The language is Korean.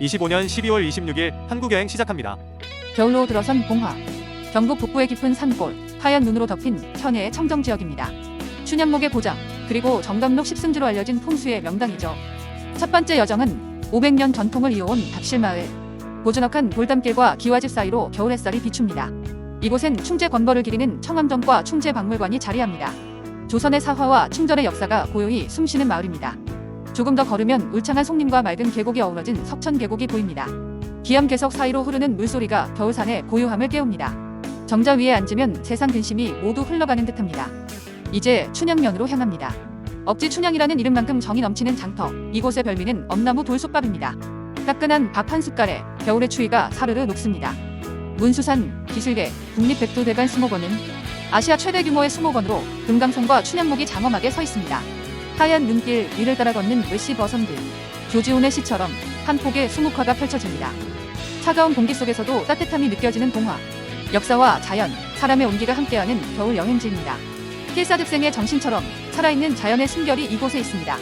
25년 12월 26일 한국 여행 시작합니다. 겨울로 들어선 봉화. 경북 북부의 깊은 산골, 하얀 눈으로 덮인 천혜의 청정 지역입니다. 춘향목의 고장, 그리고 정감록 십승지로 알려진 풍수의 명당이죠. 첫 번째 여정은 500년 전통을 이어온 닥실마을. 고즈넉한 돌담길과 기와집 사이로 겨울 햇살이 비춥니다. 이곳엔 충제 권벌을 기리는 청암정과 충제 박물관이 자리합니다. 조선의 사화와 충전의 역사가 고요히 숨쉬는 마을입니다. 조금 더 걸으면 울창한 송림과 맑은 계곡이 어우러진 석천 계곡이 보입니다. 기암 계석 사이로 흐르는 물소리가 겨울산의 고요함을 깨웁니다. 정자 위에 앉으면 세상 근심이 모두 흘러가는 듯합니다. 이제 춘향면으로 향합니다. 억지 춘향이라는 이름만큼 정이 넘치는 장터. 이곳의 별미는 엄나무 돌솥밥입니다. 따끈한 밥 한 숟갈에 겨울의 추위가 사르르 녹습니다. 문수산, 기슭의 국립백두대간 수목원은 아시아 최대 규모의 수목원으로 금강송과 춘향목이 장엄하게 서 있습니다. 하얀 눈길 위를 따라 걷는 외시 버 선들. 조지훈의 시처럼 한 폭의 수묵화가 펼쳐집니다. 차가운 공기 속에서도 따뜻함이 느껴지는 동화. 역사와 자연, 사람의 온기가 함께하는 겨울 여행지입니다. 필사득생의 정신처럼 살아있는 자연의 숨결이 이곳에 있습니다.